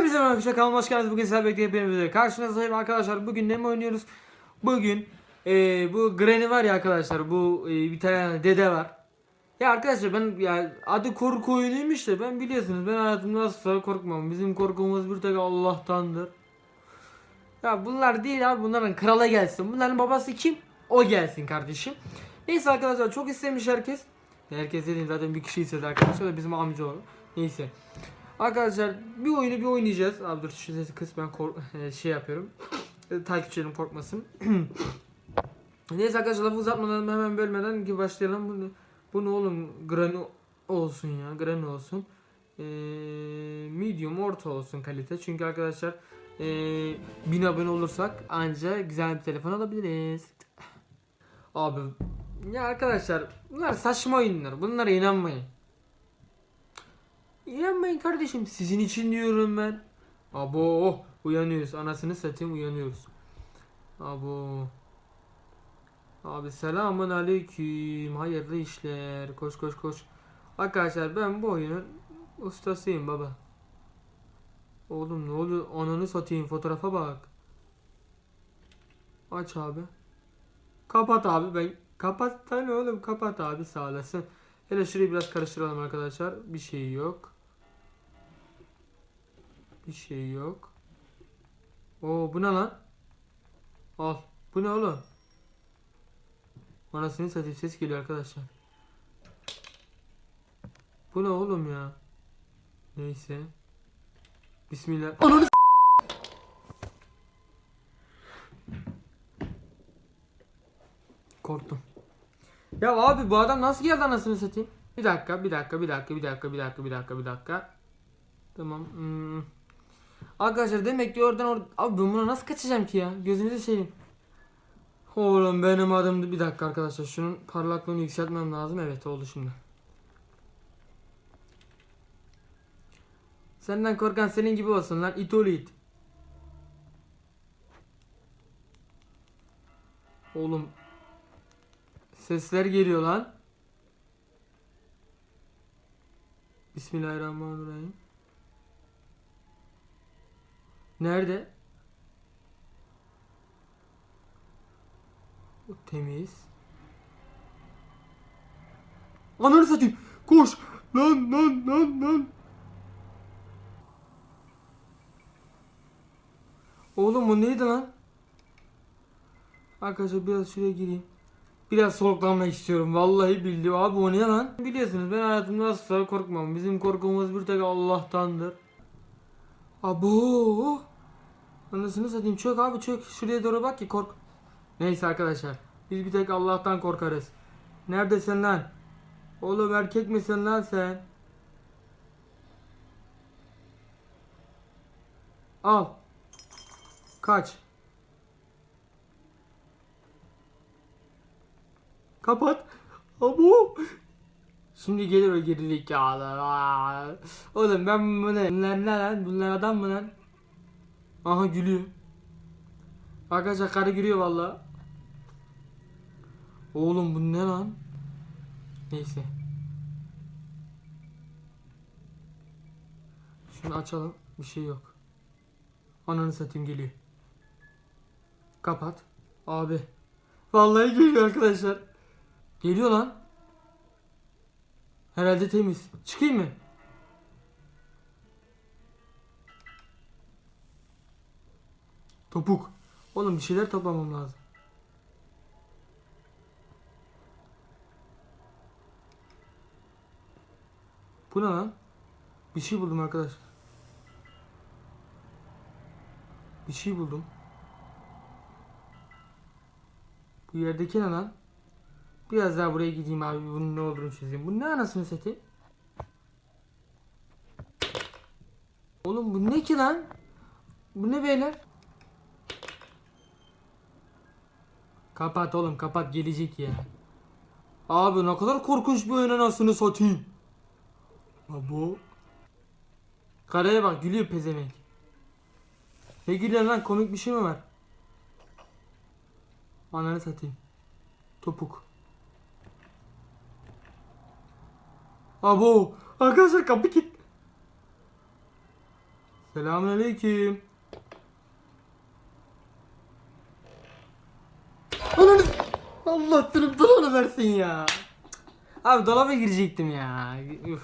Hepinize merhaba kanalıma hoş geldiniz. Bugün sizlerle birlikte bir videoda karşınızdayım arkadaşlar. Bugün ne mi oynuyoruz? Bugün eee, bu Granny var ya arkadaşlar. Bu eee, bir tane dede var. Ya arkadaşlar ben ya adı korku oyunuymuş da ben biliyorsunuz ben hayatımda asla korkmam. Bizim korkumuz bir tek Allah'tandır. Ya bunlar değil abi bunların krala gelsin. Bunların babası kim? O gelsin kardeşim. Neyse arkadaşlar çok istemiş herkes. Herkes dediğim zaten bir kişi istedi arkadaşlar da bizim amcaoğlu. Neyse. Arkadaşlar bir oyunu bir oynayacağız. Abi dur şu sesi kıs ben kork e, şey yapıyorum. E, Takipçilerim korkmasın. Neyse arkadaşlar lafı uzatmadan hemen bölmeden ki başlayalım. Bunu, bu ne oğlum granny olsun ya granny olsun. Ee, medium orta olsun kalite. Çünkü arkadaşlar ee, 1000 abone olursak anca güzel bir telefon alabiliriz. Abi ya arkadaşlar bunlar saçma oyunlar. Bunlara inanmayın. İnanmayın kardeşim sizin için diyorum ben. Abo oh, uyanıyoruz anasını satayım uyanıyoruz. Abo. Abi selamun aleyküm hayırlı işler koş koş koş. Arkadaşlar ben bu oyunun ustasıyım baba. Oğlum ne oluyor ananı satayım fotoğrafa bak. Aç abi. Kapat abi ben. Kapat lan oğlum kapat abi sağ olasın. Hele şurayı biraz karıştıralım arkadaşlar. Bir şey yok. Bir şey yok. Oo bu ne lan? Al. Bu ne oğlum? Anasını satayım ses geliyor arkadaşlar. Bu ne oğlum ya? Neyse. Bismillah. Ananı Korktum. Ya abi bu adam nasıl geldi anasını satayım? Bir dakika, bir dakika, bir dakika, bir dakika, bir dakika, bir dakika, bir dakika. Tamam. Hmm. Arkadaşlar demek ki oradan or Abi ben buna nasıl kaçacağım ki ya? Gözünüzü seveyim. Oğlum benim adımdı. Bir dakika arkadaşlar. Şunun parlaklığını yükseltmem lazım. Evet oldu şimdi. Senden korkan senin gibi olsun lan. İt oğlu it. Oğlum. Sesler geliyor lan. Bismillahirrahmanirrahim. Nerede? Temiz. Ananı satayım. Koş. Lan lan lan lan. Oğlum bu neydi lan? Arkadaşlar biraz şuraya gireyim. Biraz soluklanmak istiyorum. Vallahi bildim. Abi o ne lan? Biliyorsunuz ben hayatımda asla korkmam. Bizim korkumuz bir tek Allah'tandır. Abo. Anasını satayım çök abi çök. Şuraya doğru bak ki kork. Neyse arkadaşlar. Biz bir tek Allah'tan korkarız. Neredesin lan? Oğlum erkek misin lan sen? Al. Kaç. Kapat. Abo. Şimdi gelir o gerizekalı. Aa. Oğlum ben bu ne? Bunlar ne lan? Bunlar adam mı lan? Aha gülüyor. Arkadaşlar karı gülüyor valla. Oğlum bu ne lan? Neyse. Şunu açalım. Bir şey yok. Ananı satayım geliyor. Kapat. Abi. Vallahi geliyor arkadaşlar. Geliyor lan. Herhalde temiz. Çıkayım mı? Topuk. Oğlum bir şeyler toplamam lazım. Bu ne lan? Bir şey buldum arkadaşlar. Bir şey buldum. Bu yerdeki ne lan? Biraz daha buraya gideyim abi bunun ne olduğunu çözeyim. Bu ne anasını seti? Oğlum bu ne ki lan? Bu ne beyler? Kapat oğlum kapat gelecek ya. Abi ne kadar korkunç bir oyun anasını satayım. Abo. Karaya bak gülüyor pezevenk. Ne gülüyor lan komik bir şey mi var? Ananı satayım. Topuk. Abo. Arkadaşlar kapı kit. Selamünaleyküm. Ananı Allah seni belanı versin ya. Abi dolaba girecektim ya. Üf.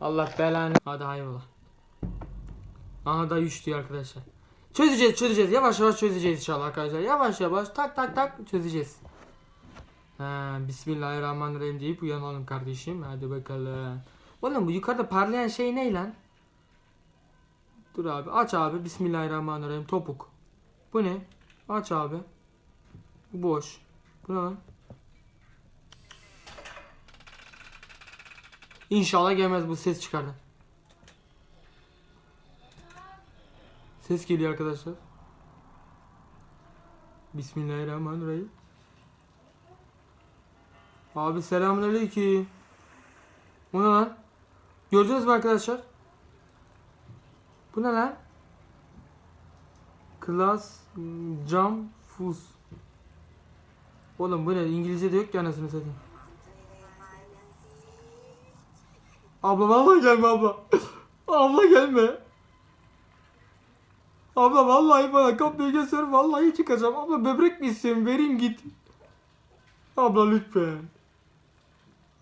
Allah belanı. Hadi hayrola. Aha da düştü arkadaşlar. Çözeceğiz çözeceğiz. Yavaş yavaş çözeceğiz inşallah arkadaşlar. Yavaş yavaş tak tak tak çözeceğiz. Ha, Bismillahirrahmanirrahim deyip uyanalım kardeşim. Hadi bakalım. Oğlum bu yukarıda parlayan şey ne lan? Dur abi aç abi. Bismillahirrahmanirrahim. Topuk. Bu ne? Aç abi. Bu boş. Bu ne lan? İnşallah gelmez bu ses çıkardı. Ses geliyor arkadaşlar. Bismillahirrahmanirrahim. Abi selamünaleyküm. Bu ne lan? Gördünüz mü arkadaşlar? Bu ne lan? Class hmm, cam fuz. Oğlum bu ne? İngilizce de yok ki anasını satayım. Abla vallahi gelme abla. abla gelme. Abla vallahi bana kapıyı göster vallahi çıkacağım. Abla böbrek mi istiyorsun? Vereyim git. Abla lütfen.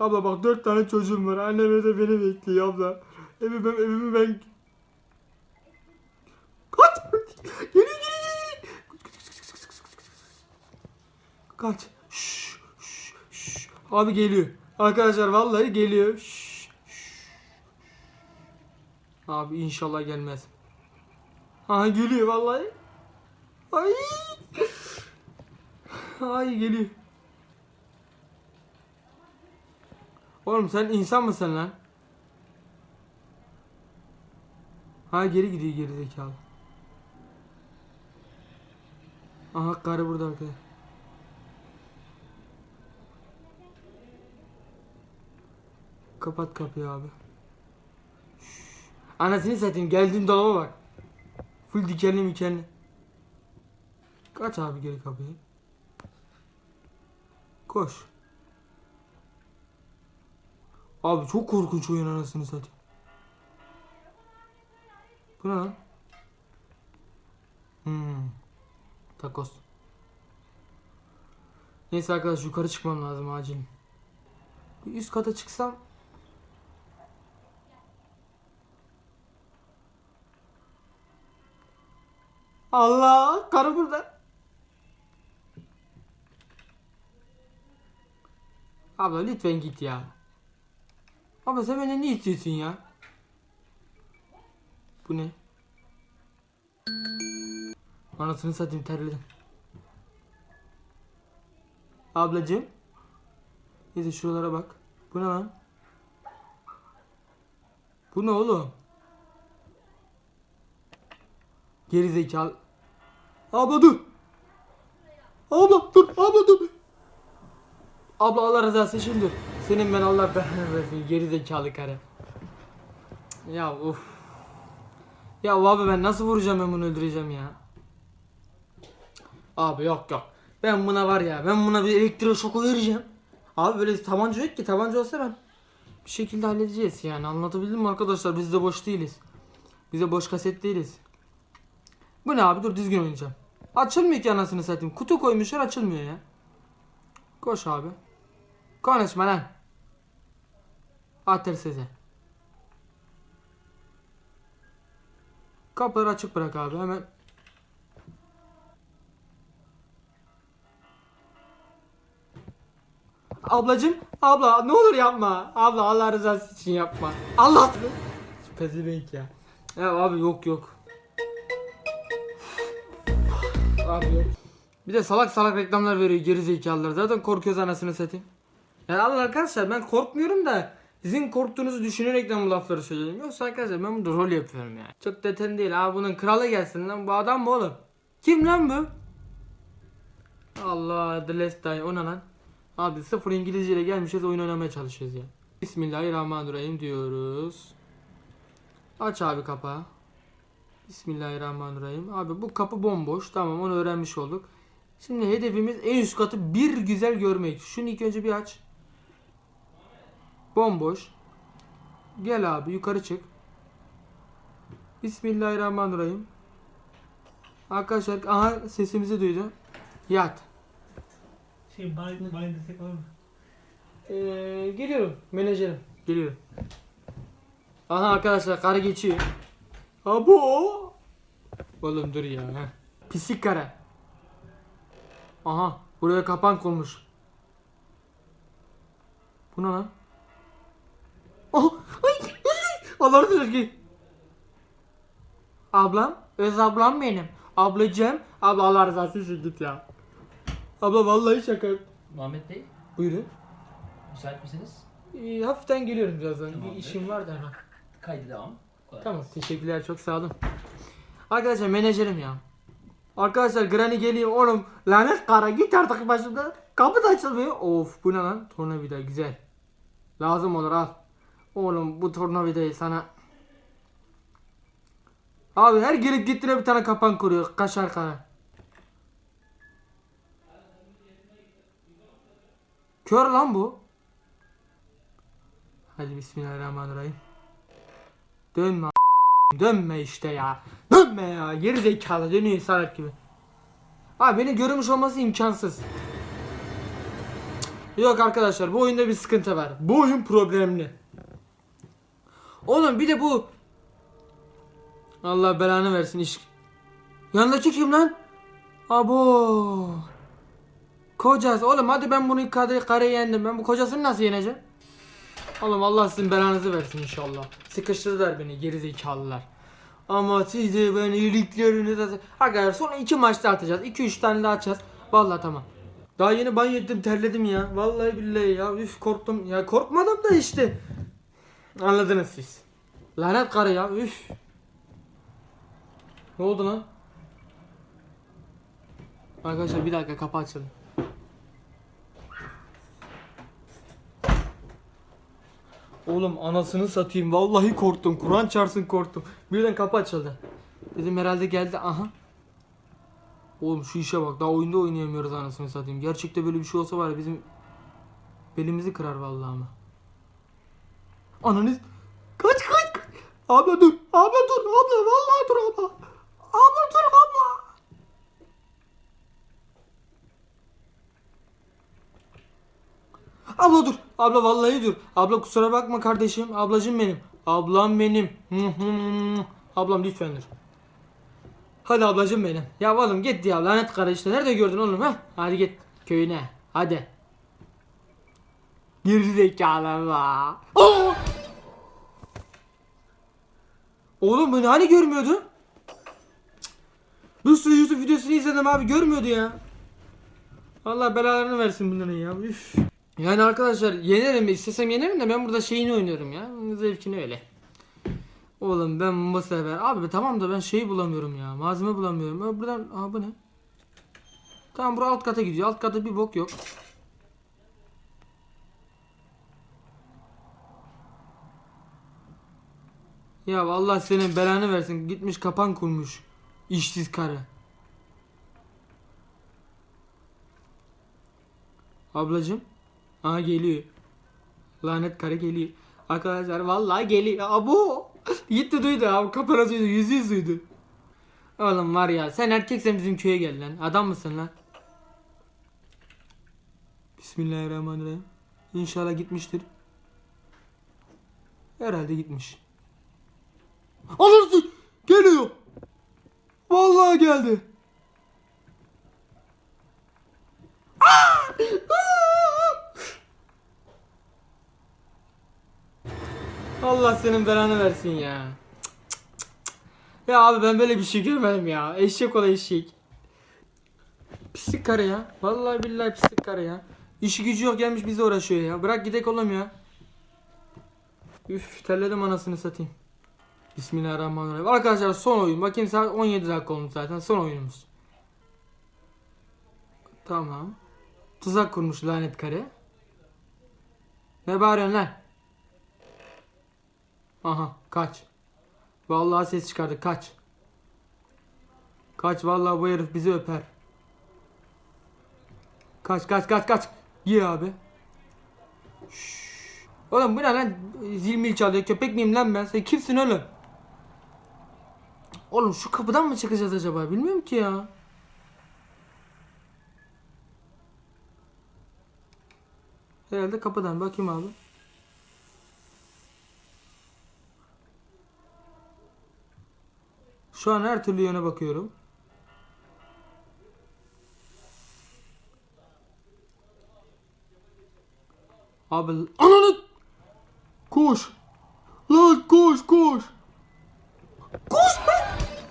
Abla bak dört tane çocuğum var. Annem de beni bekliyor abla. Evimi evimi ben... Kaç! Geliyor geliyor geliyor. Kaç. Şşş, şşş, şşş. Abi geliyor. Arkadaşlar vallahi geliyor. Şşş, şşş. Abi inşallah gelmez. Ha geliyor vallahi. Ay. Ay geliyor. Oğlum sen insan mısın lan? Ha geri gidiyor geri zekalı. Aha karı burada arkadaşlar. Kapat kapıyı abi. Şşş. Anasını satayım geldiğin dolaba bak. Full dikenli mikenli. Kaç abi geri kapıyı. Koş. Abi çok korkunç oyun anasını satayım. Bu ne lan? Hmm. Takos. Neyse arkadaş yukarı çıkmam lazım acil. Bir üst kata çıksam Allah karı burada. Abla lütfen git ya. Abla sen benden ne istiyorsun ya? Bu ne? Anasını satayım terledim. Ablacığım. Neyse şuralara bak. Bu ne lan? Bu ne oğlum? Geri zekalı. Abla dur. Abla dur. Abla dur. Abla Allah rızası için dur. Senin ben Allah belanı versin. Geri zekalı karı. Ya uf. Ya abi ben nasıl vuracağım ben bunu öldüreceğim ya. Abi yok yok. Ben buna var ya ben buna bir elektroşoku vereceğim. Abi böyle tabanca yok ki tabanca olsa ben bir şekilde halledeceğiz yani anlatabildim mi arkadaşlar biz de boş değiliz. Biz de boş kaset değiliz. Bu ne abi dur düzgün oynayacağım. Açılmıyor ki anasını satayım. Kutu koymuşlar açılmıyor ya. Koş abi. Konuşma lan. Atır size. Kapıları açık bırak abi hemen. Ablacım, abla ne olur yapma. Abla Allah rızası için yapma. Allah. Pezevenk ya. Ya abi yok yok. Abi yok. Bir de salak salak reklamlar veriyor geri zekalılar. Zaten korkuyoruz anasını satayım. Yani Allah arkadaşlar ben korkmuyorum da sizin korktuğunuzu düşünerekten bu lafları söyledim. Yoksa arkadaşlar ben burada rol yapıyorum yani. Çok deten değil. Abi bunun kralı gelsin lan. Bu adam mı oğlum? Kim lan bu? Allah The Last Die. O lan? Abi sıfır İngilizce ile gelmişiz oyun oynamaya çalışıyoruz ya. Bismillahirrahmanirrahim diyoruz. Aç abi kapağı. Bismillahirrahmanirrahim. Abi bu kapı bomboş. Tamam onu öğrenmiş olduk. Şimdi hedefimiz en üst katı bir güzel görmek. Şunu ilk önce bir aç. Bomboş. Gel abi yukarı çık. Bismillahirrahmanirrahim. Arkadaşlar aha sesimizi duydu. Yat. Şey bana, bana destek olur mu? Ee, geliyorum menajerim. Geliyorum. Aha arkadaşlar karı geçiyor. Abo. Oğlum dur ya. heh. Pislik kara. Aha buraya kapan konmuş. Bu ne lan? Oh, ay, Allah'ını seversen. Ablam, öz ablam benim. Ablacığım, abla Allah rızası için git ya. Abla vallahi şaka. Muhammed Bey, Buyurun. müsait misiniz? Ee, hafiften geliyorum birazdan. Bir işim var da. Kaydı devam. Tamam teşekkürler çok sağ olun. Arkadaşlar menajerim ya. Arkadaşlar Granny geliyor oğlum lanet kara git artık başımda. Kapı da açılmıyor. Of bu ne lan? Tornavida güzel. Lazım olur al. Oğlum bu tornavidayı sana. Abi her gelip gittiğine bir tane kapan kuruyor. Kaşar kara. Kör lan bu. Hadi bismillahirrahmanirrahim. Dönme Dönme işte ya. Dönme ya. Geri zekalı dönüyor salak gibi. Abi beni görmüş olması imkansız. Yok arkadaşlar bu oyunda bir sıkıntı var. Bu oyun problemli. Oğlum bir de bu Allah belanı versin iş. Yanındaki kim lan? Abo. Kocası. Oğlum hadi ben bunu karı, karıyı yendim. Ben bu kocasını nasıl yeneceğim? Oğlum Allah sizin belanızı versin inşallah. Sıkıştırdılar beni geri zekalılar. Ama sizi ben iyiliklerini de... Arkadaşlar sonra iki maçta atacağız. 2-3 tane daha atacağız. Vallahi tamam. Daha yeni banyo ettim terledim ya. Vallahi billahi ya. Üf korktum. Ya korkmadım da işte. Anladınız siz. Lanet karı ya. Üf. Ne oldu lan? Arkadaşlar bir dakika kapı açalım. Oğlum anasını satayım. Vallahi korktum. Kur'an çarpsın korktum. Birden kapı açıldı. Dedim herhalde geldi. Aha. Oğlum şu işe bak. Daha oyunda oynayamıyoruz anasını satayım. Gerçekte böyle bir şey olsa var ya bizim belimizi kırar vallahi ama. Ananız kaç kaç kaç. Abla dur. Abla dur. Abla vallahi dur abla. Abla dur abla. Abla dur. Abla vallahi dur. Abla kusura bakma kardeşim. Ablacım benim. Ablam benim. Ablam lütfen dur. Hadi ablacım benim. Ya oğlum git ya lanet karı işte. Nerede gördün oğlum ha? Hadi git köyüne. Hadi. Geri zekalı va. Oğlum beni hani görmüyordu? Bir sürü YouTube videosunu izledim abi görmüyordu ya. Allah belalarını versin bunların ya. Üf. Yani arkadaşlar yenerim istesem yenerim de ben burada şeyini oynuyorum ya. Zevkini öyle. Oğlum ben bu sefer abi tamam da ben şeyi bulamıyorum ya. Malzeme bulamıyorum. Ha, buradan aa bu ne? Tamam bura alt kata gidiyor. Alt kata bir bok yok. Ya Allah senin belanı versin. Gitmiş kapan kurmuş. İşsiz karı. Ablacım. Aha geliyor. Lanet karı geliyor. Arkadaşlar vallahi geliyor. Abo. Gitti duydu abi. Kapana duydu. Yüzü yüz duydu. Oğlum var ya sen erkeksen bizim köye gel lan. Adam mısın lan? Bismillahirrahmanirrahim. İnşallah gitmiştir. Herhalde gitmiş. Alırsın. Geliyor. Vallahi geldi. Allah senin belanı versin ya. Ya abi ben böyle bir şey görmedim ya. Eşek ola eşek. Pislik karı ya. Vallahi billahi pislik karı ya. İşi gücü yok gelmiş bize uğraşıyor ya. Bırak gidek oğlum ya. Üf terledim anasını satayım. Bismillahirrahmanirrahim. Arkadaşlar son oyun. Bakayım saat 17 dakika olmuş zaten. Son oyunumuz. Tamam. Tuzak kurmuş lanet karı. Ne bağırıyorsun lan? Aha kaç. Vallahi ses çıkardı kaç. Kaç vallahi bu herif bizi öper. Kaç kaç kaç kaç. Ye abi. Şşş. Oğlum bu ne lan? Zil mil çalıyor. Köpek miyim lan ben? Sen kimsin oğlum? Oğlum şu kapıdan mı çıkacağız acaba? Bilmiyorum ki ya. Herhalde kapıdan bakayım abi. Şu an her türlü yöne bakıyorum. Abi ananı koş. Lan koş koş. Koş.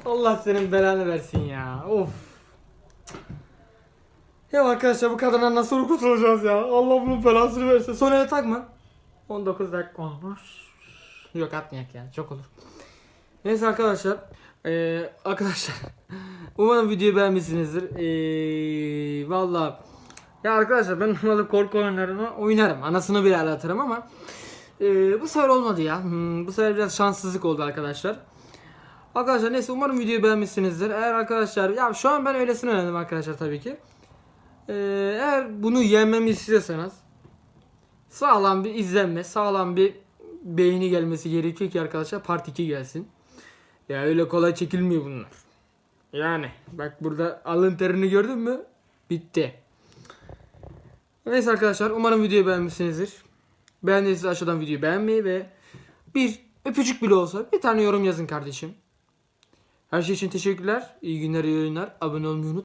Allah senin belanı versin ya. Of. Ya arkadaşlar bu kadından nasıl kurtulacağız ya? Allah bunun belasını versin. Sonra takma. 19 dakika olmuş. Yok atmayak ya. Çok olur. Neyse arkadaşlar. Ee, arkadaşlar. Umarım videoyu beğenmişsinizdir. Ee, Valla. Ya arkadaşlar ben normalde korku oyunlarını oynarım. Anasını bile ağlatırım ama. ee, bu sefer olmadı ya. Hmm, bu sefer biraz şanssızlık oldu arkadaşlar. Arkadaşlar neyse umarım videoyu beğenmişsinizdir. Eğer arkadaşlar ya şu an ben öylesine öğrendim arkadaşlar tabii ki. Ee, eğer bunu yenmemi istiyorsanız sağlam bir izlenme, sağlam bir beğeni gelmesi gerekiyor ki arkadaşlar part 2 gelsin. Ya öyle kolay çekilmiyor bunlar. Yani bak burada alın terini gördün mü? Bitti. Neyse arkadaşlar umarım videoyu beğenmişsinizdir. Beğendiyseniz aşağıdan videoyu beğenmeyi ve bir öpücük bile olsa bir tane yorum yazın kardeşim. Her şey için teşekkürler. İyi günler, iyi oyunlar. Abone olmayı unutmayın.